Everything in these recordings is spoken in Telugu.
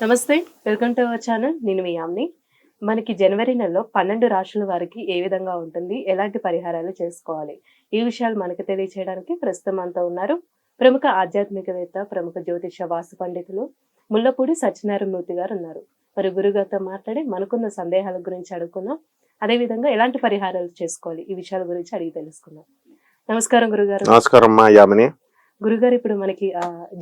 నమస్తే వెల్కమ్ టు అవర్ ఛానల్. నేను మీ యామ్ని. మనకి జనవరి నెలలో పన్నెండు రాశుల వారికి ఏ విధంగా ఉంటుంది ఎలాంటి పరిహారాలు చేసుకోవాలి ఈ విషయాలు మనకు తెలియచేయడానికి ప్రస్తుతం అంతా ఉన్నారు ప్రముఖ ఆధ్యాత్మికవేత్త ప్రముఖ జ్యోతిష వాసు పండితులు ముల్లపూడి సత్యనారాయణమూర్తి గారు ఉన్నారు. మరి గురుగారితో మాట్లాడి మనకున్న సందేహాల గురించి అడుగుకున్నాం అదేవిధంగా ఎలాంటి పరిహారాలు చేసుకోవాలి ఈ విషయాల గురించి అడిగి తెలుసుకుందాం. నమస్కారం గురుగారు. నమస్కారం యామిని. గురుగారు ఇప్పుడు మనకి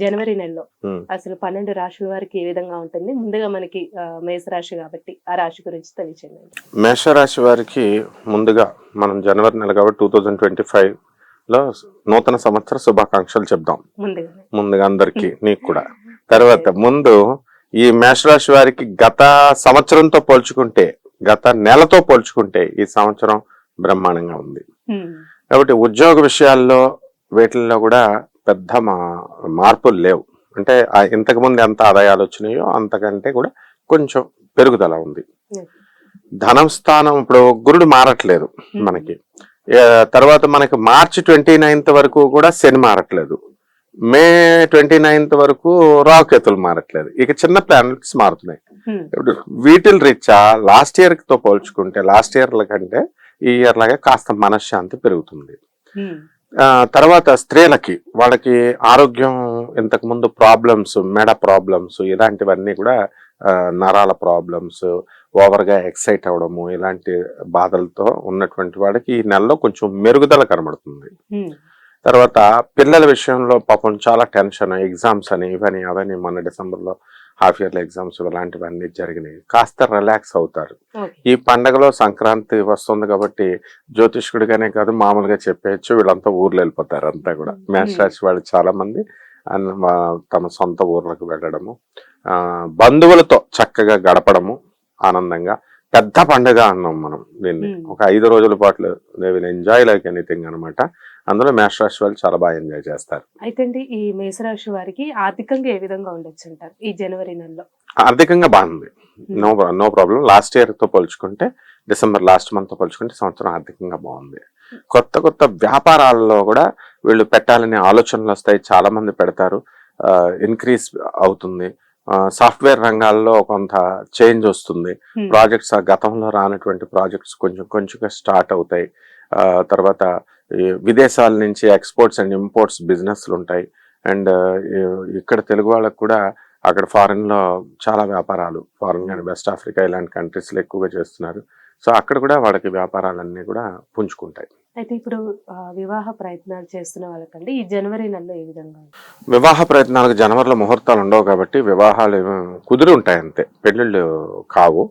జనవరి నెలలో. అసలు పన్నెండు రాశుల వారికి ఏ విధంగా ఉంటుంది? ముందుగా మనకి మేషరాశి కాబట్టి ఆ రాశి గురించి తెలియచేయండి. మేషరాశి వారికి ముందుగా మనం జనవరి నెల కాబట్టి టూ థౌజండ్ ట్వంటీ ఫైవ్లో నూతన సంవత్సర శుభాకాంక్షలు చెప్దాం. ముందుగా. ముందుగా అందరికి నీకు కూడా. తర్వాత ముందు ఈ మేషరాశి వారికి గత సంవత్సరంతో పోల్చుకుంటే గత నెలతో పోల్చుకుంటే ఈ సంవత్సరం బ్రహ్మాండంగా ఉంది. కాబట్టి ఉద్యోగ విషయాల్లో వీటిల్లో కూడా పెద్ద మా మార్పులు లేవు. అంటే ఆ ఇంతకు ముందు ఎంత ఆదాయాలు వచ్చినాయో అంతకంటే కూడా కొంచెం పెరుగుదల ఉంది. ధనం స్థానం ఇప్పుడు గురుడు మారట్లేదు మనకి. తర్వాత మనకి మార్చి ట్వంటీ నైన్త్ వరకు కూడా శని మారట్లేదు. మే ట్వంటీ నైన్త్ వరకు రావుకేతులు మారట్లేదు. ఇక చిన్న ప్లానెట్స్ మారుతున్నాయి. ఇప్పుడు వీటిల్ రీత్యా లాస్ట్ ఇయర్తో పోల్చుకుంటే లాస్ట్ ఇయర్ల కంటే ఈ ఇయర్ లాగా కాస్త మనశ్శాంతి పెరుగుతుంది. తర్వాత స్త్రీలకి వాళ్ళకి ఆరోగ్యం ఇంతకు ముందు ప్రాబ్లమ్స్ మెడ ప్రాబ్లమ్స్ ఇలాంటివన్నీ కూడా నరాల ప్రాబ్లమ్స్ ఓవర్గా ఎక్సైట్ అవ్వడము ఇలాంటి బాధలతో ఉన్నటువంటి వాడికి ఈ నెలలో కొంచెం మెరుగుదల కనబడుతుంది. తర్వాత పిల్లల విషయంలో పాపం చాలా టెన్షన్ ఎగ్జామ్స్ అని ఇవని అవని మన డిసెంబర్లో హాఫ్ ఇయర్లీ ఎగ్జామ్స్ ఇలాంటివన్నీ జరిగినాయి. కాస్త రిలాక్స్ అవుతారు. ఈ పండగలో సంక్రాంతి వస్తుంది కాబట్టి జ్యోతిష్కుడిగానే కాదు మామూలుగా చెప్పేయచ్చు వీళ్ళంతా ఊర్లు వెళ్ళిపోతారు అంతా కూడా. మేష రాశి వాళ్ళు చాలా మంది తమ సొంత ఊర్లకు వెళ్ళడము. బంధువులతో చక్కగా గడపడము ఆనందంగా. పెద్ద పండుగ అన్నాం మనం దీన్ని. ఒక ఐదు రోజుల పాటు they will enjoy like anything అనమాట అందులో మేష రాశి వాళ్ళు చాలా బాగా ఎంజాయ్ చేస్తారు. అయితే అండి ఈ మేషరాశి వారికి ఆర్థికంగా ఏ విధంగా ఉండొచ్చు అంటారు ఈ జనవరి నెలలో? ఆర్థికంగా బాగుంది. నో నో ప్రాబ్లం లాస్ట్ ఇయర్తో పోల్చుకుంటే డిసెంబర్ లాస్ట్ మంత్తో పోల్చుకుంటే సంవత్సరం ఆర్థికంగా బాగుంది. కొత్త కొత్త వ్యాపారాల్లో కూడా వీళ్ళు పెట్టాలనే ఆలోచనలు వస్తాయి. చాలా మంది పెడతారు. ఇన్క్రీజ్ అవుతుంది. సాఫ్ట్వేర్ రంగాల్లో కొంత చేంజ్ వస్తుంది. Hmm. ప్రాజెక్ట్స్ ఆ గతంలో రానటువంటి ప్రాజెక్ట్స్ కొంచెం కొంచెంగా స్టార్ట్ అవుతాయి. ఆ, తర్వాత విదేశాల నుంచి ఎక్స్పోర్ట్స్ అండ్ ఇంపోర్ట్స్ బిజినెస్లు ఉంటాయి. అండ్ ఇక్కడ తెలుగు వాళ్ళకు కూడా అక్కడ ఫారెన్లో చాలా వ్యాపారాలు ఫారెన్ కానీ వెస్ట్ ఆఫ్రికా ఇలాంటి కంట్రీస్లో ఎక్కువగా చేస్తున్నారు. సో అక్కడ కూడా వాళ్ళకి వ్యాపారాలన్నీ కూడా పుంజుకుంటాయి. అయితే ఇప్పుడు వివాహ ప్రయత్నాలు చేస్తున్న వాళ్ళకండి ఈ జనవరి నెలలో ఏ విధంగా? వివాహ ప్రయత్నాలకు జనవరిలో ముహూర్తాలు ఉండవు కాబట్టి వివాహాలు కుదిరి ఉంటాయి అంతే. పెళ్ళిళ్ళు కావు.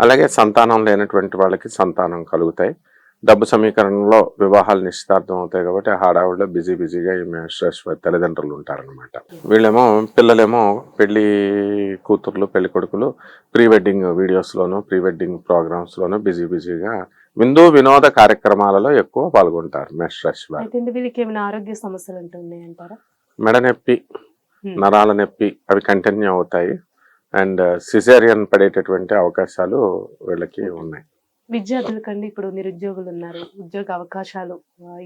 అలాగే సంతానం లేనటువంటి వాళ్ళకి సంతానం కలుగుతాయి. డబ్బు సమీకరణలో వివాహాలు నిశ్చితార్థం అవుతాయి కాబట్టి హడావుడిలో బిజీ బిజీగా ఈ మేషరాశి వారి తల్లిదండ్రులు ఉంటారనమాట వీళ్ళేమో పిల్లలేమో పెళ్ళి కూతుర్లు పెళ్ళి కొడుకులు ప్రీ వెడ్డింగ్ వీడియోస్లోను ప్రీ వెడ్డింగ్ ప్రోగ్రామ్స్లోను బిజీ బిజీగా విందు వినోద కార్యక్రమాలలో ఎక్కువ పాల్గొంటారు వీళ్ళకి ఏమైనా ఆరోగ్య సమస్యలు అంటారా మెడ నొప్పి. నరాల నొప్పి అవి కంటిన్యూ అవుతాయి. అండ్ సిజేరియన్ పడేటటువంటి అవకాశాలు వీళ్ళకి ఉన్నాయి. విద్యార్థులకండి ఇప్పుడు నిరుద్యోగులు ఉన్నారు ఉద్యోగ అవకాశాలు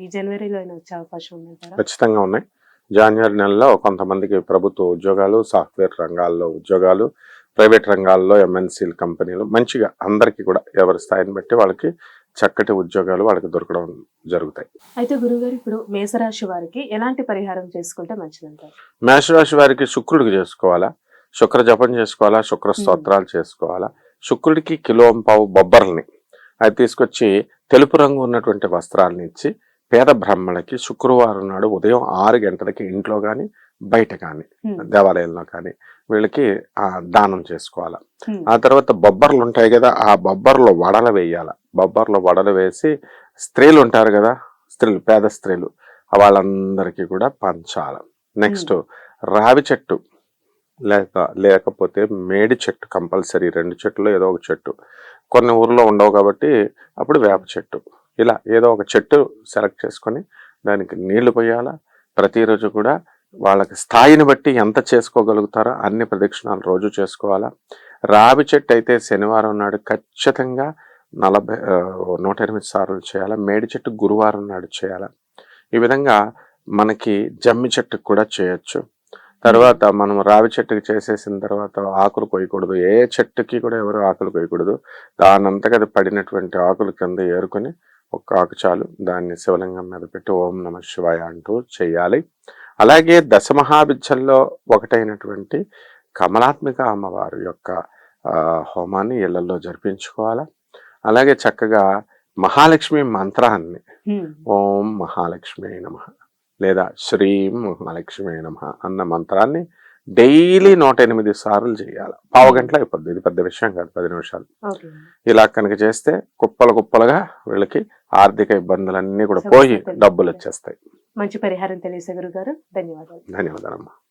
ఈ జనవరిలో అయినా వచ్చే అవకాశం ఉందంటారా? ఖచ్చితంగా ఉన్నాయి. జనవరి నెలలో కొంతమందికి ప్రభుత్వ ఉద్యోగాలు సాఫ్ట్వేర్ రంగాల్లో ఉద్యోగాలు ప్రైవేట్ రంగాల్లో ఎంఎన్సీలు కంపెనీలు మంచిగా అందరికీ కూడా ఎవరి స్థాయిని బట్టి వాళ్ళకి చక్కటి ఉద్యోగాలు వాళ్ళకి దొరకడం జరుగుతాయి. అయితే గురుగారు ఇప్పుడు మేషరాశి వారికి ఎలాంటి పరిహారం చేసుకుంటే మంచిదంటారు? మేషరాశి వారికి శుక్రుడికి చేసుకోవాలా? శుక్ర జపం చేసుకోవాలా? శుక్ర స్తోత్రాలు చేసుకోవాలా? శుక్రుడికి కిలో పావు బొబ్బర్లని అది తీసుకొచ్చి తెలుపు రంగు ఉన్నటువంటి వస్త్రాలని ఇచ్చి పేద బ్రాహ్మణులకి శుక్రవారం నాడు ఉదయం ఆరు గంటలకి ఇంట్లో కానీ బయట కానీ. దేవాలయంలో కానీ వీళ్ళకి ఆ దానం చేసుకోవాలా. ఆ తర్వాత బొబ్బర్లు ఉంటాయి కదా ఆ బొబ్బర్లో వడలు వేయాల. బొబ్బర్లో వడలు వేసి స్త్రీలు ఉంటారు కదా స్త్రీలు పేద స్త్రీలు వాళ్ళందరికీ కూడా పంచాల. నెక్స్ట్ రావి చెట్టు లేక లేకపోతే మేడి చెట్టు కంపల్సరీ రెండు చెట్లు ఏదో ఒక చెట్టు. కొన్ని ఊర్లో ఉండవు కాబట్టి అప్పుడు వేప చెట్టు. ఇలా ఏదో ఒక చెట్టు సెలెక్ట్ చేసుకొని దానికి నీళ్ళు పోయాలా ప్రతిరోజు కూడా వాళ్ళకి స్థాయిని బట్టి ఎంత చేసుకోగలుగుతారో అన్ని ప్రదక్షిణాలు రోజు చేసుకోవాలా. రావి చెట్టు అయితే శనివారం నాడు ఖచ్చితంగా నలభై నూట ఎనిమిది సార్లు చేయాలా. మేడి చెట్టు గురువారం నాడు చేయాలా. ఈ విధంగా మనకి జమ్మి చెట్టుకు కూడా చేయొచ్చు. తర్వాత మనం రావి చెట్టుకి చేసేసిన తర్వాత ఆకులు కొయ్యకూడదు. ఏ చెట్టుకి కూడా ఎవరు ఆకులు కొయ్యకూడదు. దానంతగా అది పడినటువంటి ఆకులు కింద ఏరుకొని ఒక్క ఆకు చాలు. దాన్ని శివలింగం మీద పెట్టి ఓం నమ శివాయ అంటూ చేయాలి. అలాగే దశమహావిద్యల్లో ఒకటైనటువంటి కమలాత్మిక అమ్మవారి యొక్క హోమాన్ని ఇళ్ళలో జరిపించుకోవాలా? అలాగే చక్కగా మహాలక్ష్మి మంత్రాన్ని ఓం మహాలక్ష్మి నమ. లేదా శ్రీం మహాలక్ష్మి నమ అన్న మంత్రాన్ని డైలీ నూట ఎనిమిది సార్లు చేయాలి. పావు గంటలో అయిపోద్ది. ఇది పెద్ద విషయం కాదు. పది నిమిషాలు. ఇలా కనుక చేస్తే కుప్పలు కుప్పలుగా వీళ్ళకి ఆర్థిక ఇబ్బందులన్నీ కూడా పోయి డబ్బులు వచ్చేస్తాయి. మంచి పరిహారం తెలియసే గురుగారు. ధన్యవాదాలు. ధన్యవాదాలమ్మా.